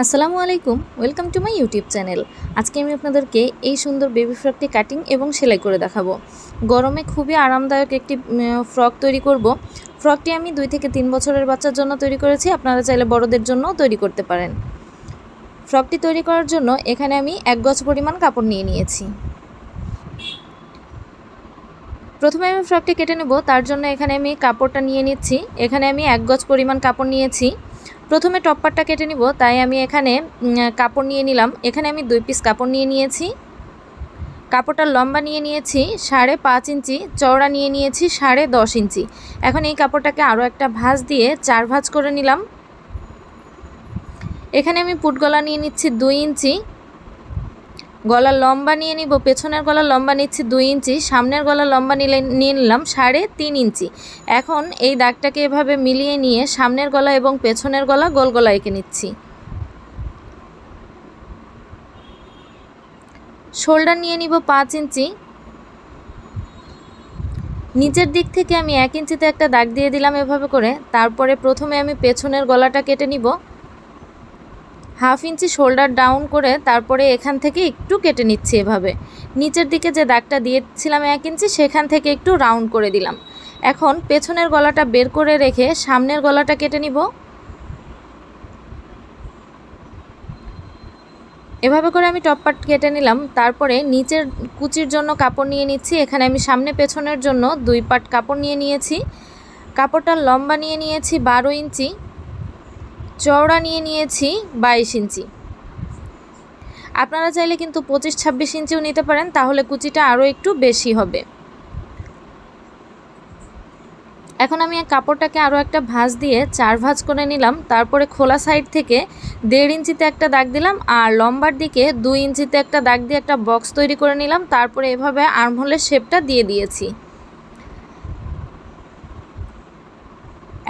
আসসালামু আলাইকুম, welcome to my YouTube channel. আজকে আমি আপনাদেরকে এই সুন্দর বেবি ফ্রকটি কাটিং এবং সেলাই করে দেখাবো। গরমে খুবই আরামদায়ক একটি ফ্রক তৈরি করব। ফ্রকটি আমি দুই থেকে তিন বছরের বাচ্চার জন্য তৈরি করেছি, আপনারা চাইলে বড়দের জন্যও তৈরি করতে পারেন। ফ্রকটি তৈরি করার জন্য এখানে আমি এক গজ পরিমাণ কাপড় নিয়ে নিয়েছি। প্রথমে আমি ফ্রকটি কেটে নেব, তার জন্য এখানে আমি কাপড়টা নিয়ে নিচ্ছি। এখানে আমি এক গজ পরিমাণ কাপড় নিয়েছি। প্রথমে টপ্পারটা কেটে নিব, তাই আমি এখানে কাপড় নিয়ে নিলাম। এখানে আমি দুই পিস কাপড় নিয়ে নিয়েছি। কাপড়টার লম্বা নিয়ে নিয়েছি, সাড়ে পাঁচ ইঞ্চি, চওড়া নিয়ে নিয়েছি, সাড়ে দশ ইঞ্চি। এখন এই কাপড়টাকে আরও একটা ভাঁজ দিয়ে চার ভাঁজ করে নিলাম। এখানে আমি পুটগলা নিয়ে নিচ্ছি দুই ইঞ্চি গলার লম্বা নিয়ে নিব, পেছনের গলার লম্বা নিচ্ছি দুই ইঞ্চি, সামনের গলার লম্বা নিলে নিয়ে নিলাম সাড়ে তিন ইঞ্চি। এখন এই দাগটাকে এভাবে মিলিয়ে নিয়ে সামনের গলা এবং পেছনের গলা গোল গলা এঁকে নিচ্ছি। শোল্ডার নিয়ে নিব পাঁচ ইঞ্চি। নিচের দিক থেকে আমি এক ইঞ্চিতে একটা দাগ দিয়ে দিলাম এভাবে করে, তারপরে প্রথমে আমি পেছনের গলাটা কেটে নিব। হাফ ইঞ্চি শোল্ডার ডাউন করে তারপরে এখান থেকে একটু কেটে নিচ্ছি এভাবে। নিচের দিকে যে দাগটা দিয়েছিলাম এক ইঞ্চি, সেখান থেকে একটু রাউন্ড করে দিলাম। এখন পেছনের গলাটা বের করে রেখে সামনের গলাটা কেটে নিব। এভাবে করে আমি টপ পার্ট কেটে নিলাম। তারপরে নিচের কুচির জন্য কাপড় নিয়ে নিচ্ছি। এখানে আমি সামনে পেছনের জন্য দুই পাট কাপড় নিয়ে নিয়েছি। কাপড়টার লম্বা নিয়ে নিয়েছি বারো ইঞ্চি। চওড়া নিয়ে নিয়েছি বাইশ ইঞ্চি। আপনারা চাইলে কিন্তু পঁচিশ, ছাব্বিশ ইঞ্চিও নিতে পারেন, তাহলে কুচিটা আরও একটু বেশি হবে। এখন আমি কাপড়টাকে আরও একটা ভাঁজ দিয়ে চার ভাঁজ করে নিলাম, তারপরে খোলা সাইড থেকে দেড় ইঞ্চিতে একটা দাগ দিলাম, আর লম্বার দিকে দুই ইঞ্চিতে একটা দাগ দিয়ে একটা বক্স তৈরি করে নিলাম, তারপরে এভাবে আর্মহোলের শেপটা দিয়ে দিয়েছি।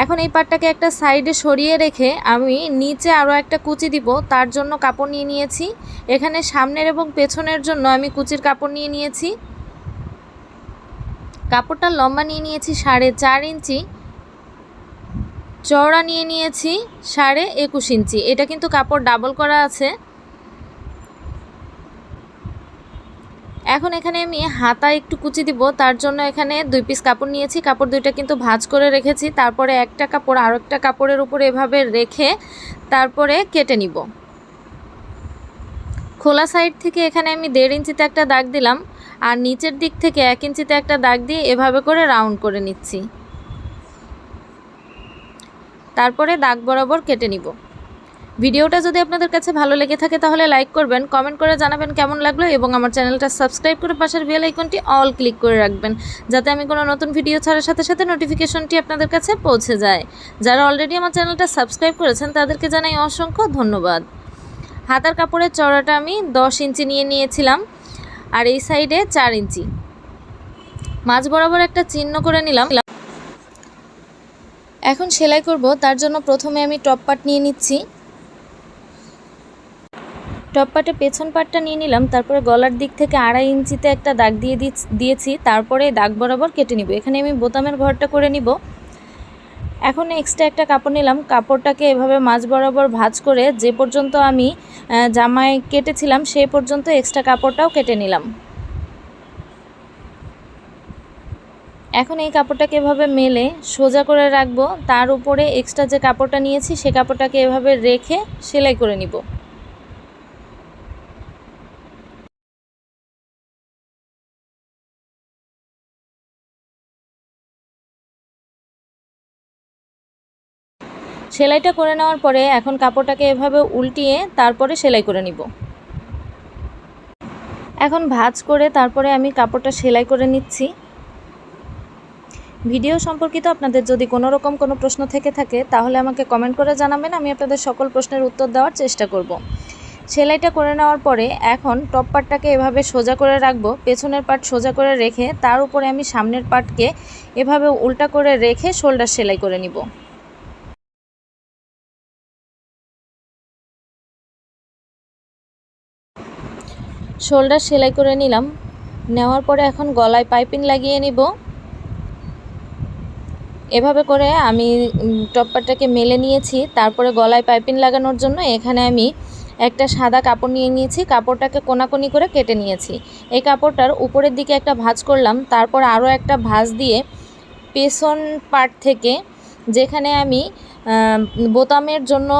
এখন এই পাটটাকে একটা সাইডে সরিয়ে রেখে আমি নিচে আরও একটা কুচি দিব, তার জন্য কাপড় নিয়ে নিয়েছি। এখানে সামনের এবং পেছনের জন্য আমি কুচির কাপড় নিয়ে নিয়েছি। কাপড়টা লম্বা নিয়ে নিয়েছি, সাড়ে চার ইঞ্চি। চওড়া নিয়ে নিয়েছি, সাড়ে একুশ ইঞ্চি। এটা কিন্তু কাপড় ডাবল করা আছে। এখন এখানে আমি হাতা একটু কুচি দিব, তার জন্য এখানে দুই পিস কাপড় নিয়েছি। কাপড় দুইটা কিন্তু ভাজ করে রেখেছি, তারপরে একটা কাপড়, আর একটা কাপড়ের উপরে এভাবে রেখে তারপরে কেটে নিব। খোলা সাইড থেকে এখানে আমি দেড় ইঞ্চিতে একটা দাগ দিলাম, আর নিচের দিক থেকে এক ইঞ্চিতে একটা দাগ দিয়ে এভাবে করে রাউন্ড করে নিচ্ছি। তারপরে দাগ বরাবর কেটে নিব। ভিডিওটা যদি আপনাদের কাছে ভালো লেগে থাকে তাহলে লাইক করবেন কমেন্ট করে জানাবেন কেমন লাগল এবং আমার চ্যানেলটা সাবস্ক্রাইব করে পাশের বেল আইকনটি অল ক্লিক করে রাখবেন, যাতে আমি কোনো নতুন ভিডিও ছাড়ার সাথে সাথে নোটিফিকেশনটি আপনাদের কাছে পৌঁছে যায়। যারা অলরেডি আমার চ্যানেলটা সাবস্ক্রাইব করেছেন তাদেরকে জানাই অসংখ্য ধন্যবাদ। হাতার কাপড়ের চড়াটা আমি দশ ইঞ্চি নিয়ে নিয়েছিলাম আর এই সাইডে চার ইঞ্চি। মাঝ বরাবর একটা চিহ্ন করে নিলাম। এখন সেলাই করব, তার জন্য প্রথমে আমি টপ পার্ট নিয়ে নিচ্ছি। টপ পার্টে পেছন পার্টটা নিয়ে নিলাম, তারপরে গলার দিক থেকে আড়াই ইঞ্চিতে একটা দাগ দিয়ে দিয়েছি, তারপরে দাগ বরাবর কেটে নিব। এখানে আমি বোতামের ঘরটা করে নিব। এখন এক্সট্রা একটা কাপড় নিলাম। কাপড়টাকে এভাবে মাঝ বরাবর ভাজ করে যে পর্যন্ত আমি জামায় কেটেছিলাম সেই পর্যন্ত এক্সট্রা কাপড়টাও কেটে নিলাম। এখন এই কাপড়টাকে এভাবে মেলে সোজা করে রাখব। তার উপরে এক্সট্রা যে কাপড়টা নিয়েছি, সে কাপড়টাকে এভাবে রেখে সেলাই করে নিব। সেলাইটা করে নেওয়ার পরে এখন কাপড়টাকে এভাবে উল্টিয়ে তারপরে সেলাই করে নিব। এখন ভাজ করে তারপরে আমি কাপড়টা সেলাই করে নিচ্ছি। ভিডিও সম্পর্কিত আপনাদের যদি কোনো রকম কোনো প্রশ্ন থেকে থাকে, তাহলে আমাকে কমেন্ট করে জানাবেন, আমি আপনাদের সকল প্রশ্নের উত্তর দেওয়ার চেষ্টা করব। সেলাইটা করে নেওয়ার পরে এখন টপ পার্টটাকে এভাবে সোজা করে রাখব, পেছনের পার্ট সোজা করে রেখে তার উপরে আমি সামনের পার্টকে এভাবে উল্টা করে রেখে শোল্ডার সেলাই করে নিব। শোল্ডার সেলাই করে নিলাম। নেওয়ার পরে এখন গলায় পাইপিং লাগিয়ে নিব। এভাবে করে আমি টপ্পারটাকে মেলে নিয়েছি। তারপরে গলায় পাইপিং লাগানোর জন্য এখানে আমি একটা সাদা কাপড় নিয়ে নিয়েছি। কাপড়টাকে কোনাকুনি করে কেটে নিয়েছি। এই কাপড়টার উপরের দিকে একটা ভাঁজ করলাম। তারপর আরও একটা ভাঁজ দিয়ে পেছন পার্ট থেকে যেখানে আমি বোতামের জন্য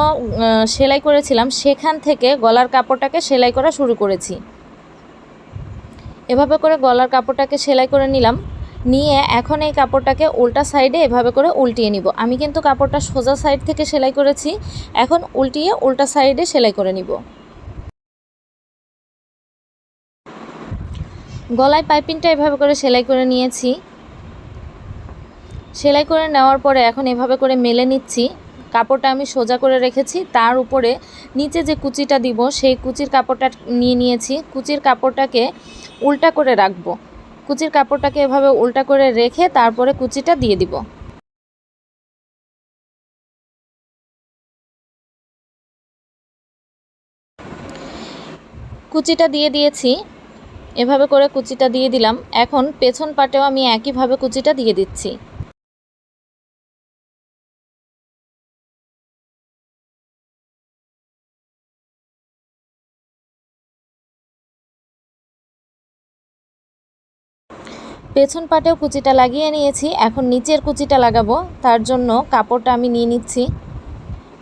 সেলাই করেছিলাম, সেখান থেকে গলার কাপড়টাকে সেলাই করা শুরু করেছি। এভাবে করে গলার কাপড়টাকে সেলাই করে নিলাম। নিয়ে এখন এই কাপড়টাকে উল্টা সাইডে এভাবে করে উল্টিয়ে নিব। আমি কিন্তু কাপড়টা সোজা সাইড থেকে সেলাই করেছি। এখন উল্টিয়ে উল্টা সাইডে সেলাই করে নিব। গলায় পাইপিংটা এভাবে করে সেলাই করে নিয়েছি। সেলাই করে নেওয়ার পরে এখন এভাবে করে মেলে নিচ্ছি। কাপড়টা আমি সোজা করে রেখেছি। তার উপরে নিচে যে কুচিটা দিব, সেই কুচির কাপড়টা নিয়ে নিয়েছি। কুচির কাপড়টাকে উল্টা করে রাখব। কুচির কাপড়টাকে এভাবে উল্টা করে রেখে তারপরে কুচিটা দিয়ে দিব। কুচিটা দিয়ে দিয়েছি। এভাবে করে কুচিটা দিয়ে দিলাম। এখন পেছন পাটেও আমি একইভাবে কুচিটা দিয়ে দিচ্ছি। পেছন পাটেও কুচিটা লাগিয়ে নিয়েছি। এখন নিচের কুচিটা লাগাবো। তার জন্য কাপড়টা আমি নিয়ে নিচ্ছি।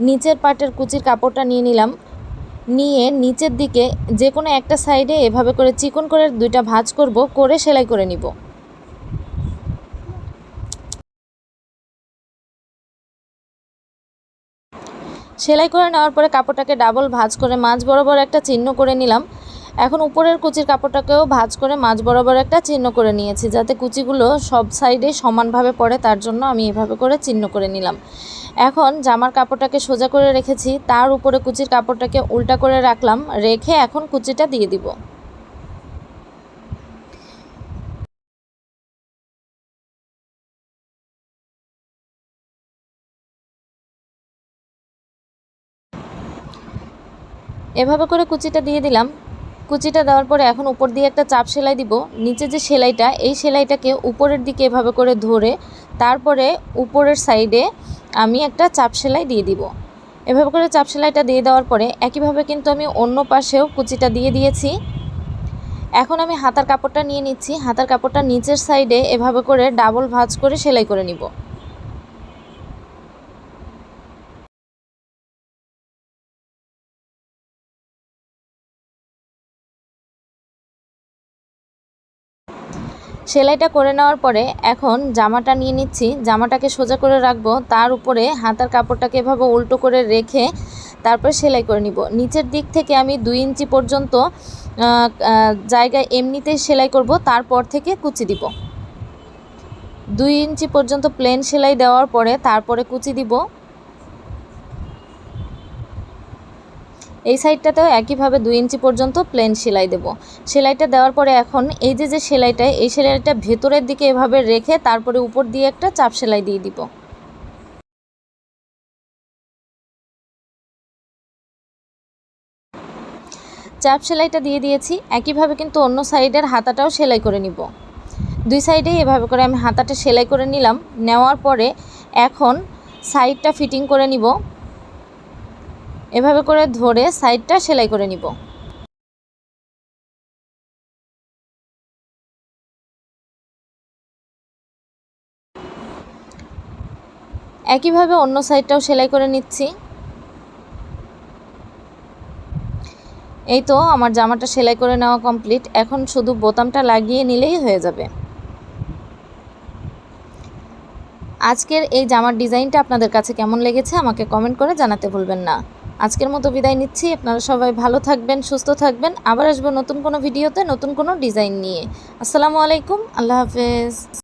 নিচের পাটের কুচির কাপড়টা নিয়ে নিলাম। নিয়ে নিচের দিকে যে কোনো একটা সাইডে এভাবে করে চিকন করে দুইটা ভাঁজ করব, করে সেলাই করে নিব। সেলাই করে নেওয়ার পরে কাপড়টাকে ডাবল ভাঁজ করে মাঝ বরাবর একটা চিহ্ন করে নিলাম। এখন উপরের কুচির কাপড়টাকেও ভাঁজ করে মাঝ বরাবর একটা চিহ্ন করে নিয়েছি, যাতে কুচিগুলো সব সাইডে সমানভাবে পড়ে, তার জন্য আমি এভাবে করে চিহ্ন করে নিলাম। এখন জামার কাপড়টাকে সোজা করে রেখেছি, তার উপরে কুচির কাপড়টাকে উল্টা করে রাখলাম, রেখে এখন কুচিটা দিয়ে দিব। এভাবে করে কুচিটা দিয়ে দিলাম। কুচিটা দেওয়ার পরে এখন উপর দিয়ে একটা চাপ সেলাই দিব। নিচে যে সেলাইটা, এই সেলাইটাকে উপরের দিকে এভাবে করে ধরে তারপরে উপরের সাইডে আমি একটা চাপ সেলাই দিয়ে দিব। এভাবে করে চাপ সেলাইটা দিয়ে দেওয়ার পরে একইভাবে কিন্তু আমি অন্য পাশেও কুচিটা দিয়ে দিয়েছি। এখন আমি হাতার কাপড়টা নিয়ে নিচ্ছি। হাতার কাপড়টা নিচের সাইডে এভাবে করে ডাবল ভাঁজ করে সেলাই করে নিব। সেলাইটা করে নেওয়ার পরে এখন জামাটা নিয়ে নিচ্ছি। জামাটাকে সোজা করে রাখব। তার উপরে হাতার কাপড়টাকে এভাবে উল্টো করে রেখে তারপরে সেলাই করে নিব। নিচের দিক থেকে আমি দুই ইঞ্চি পর্যন্ত জায়গায় এমনিতেই সেলাই করব। তারপর থেকে কুচি দিব। দুই ইঞ্চি পর্যন্ত প্লেন সেলাই দেওয়ার পরে তারপরে কুচি দিব। এই সাইডটাতেও একইভাবে দুই ইঞ্চি পর্যন্ত প্লেন সেলাই দেব। সেলাইটা দেওয়ার পরে এখন এই যে যে সেলাইটা এই সেলাইটা ভেতরের দিকে এভাবে রেখে তারপরে উপর দিয়ে একটা চাপ সেলাই দিয়ে দিব। চাপ সেলাইটা দিয়ে দিয়েছি। একইভাবে কিন্তু অন্য সাইডের হাতাটাও সেলাই করে নিব। দুই সাইডেই এভাবে করে আমি হাতাটা সেলাই করে নিলাম। নেওয়ার পরে এখন সাইডটা ফিটিং করে নিব। এভাবে করে ধরে সাইডটা সেলাই করে নিব। একইভাবে অন্য সাইডটাও সেলাই করে নিচ্ছি। এই তো আমার জামাটা সেলাই করে নেওয়া কমপ্লিট। এখন শুধু বোতামটা লাগিয়ে নিলেই হয়ে যাবে। আজকের এই জামার ডিজাইনটা আপনাদের কাছে কেমন লেগেছে আমাকে কমেন্ট করে জানাতে ভুলবেন না। আজকের মতো বিদায় নিচ্ছি। আপনারা সবাই ভালো থাকবেন, সুস্থ থাকবেন। আবার আসব নতুন কোনো ভিডিওতে, নতুন কোনো ডিজাইন নিয়ে। আসসালামু আলাইকুম। আল্লাহ হাফেজ।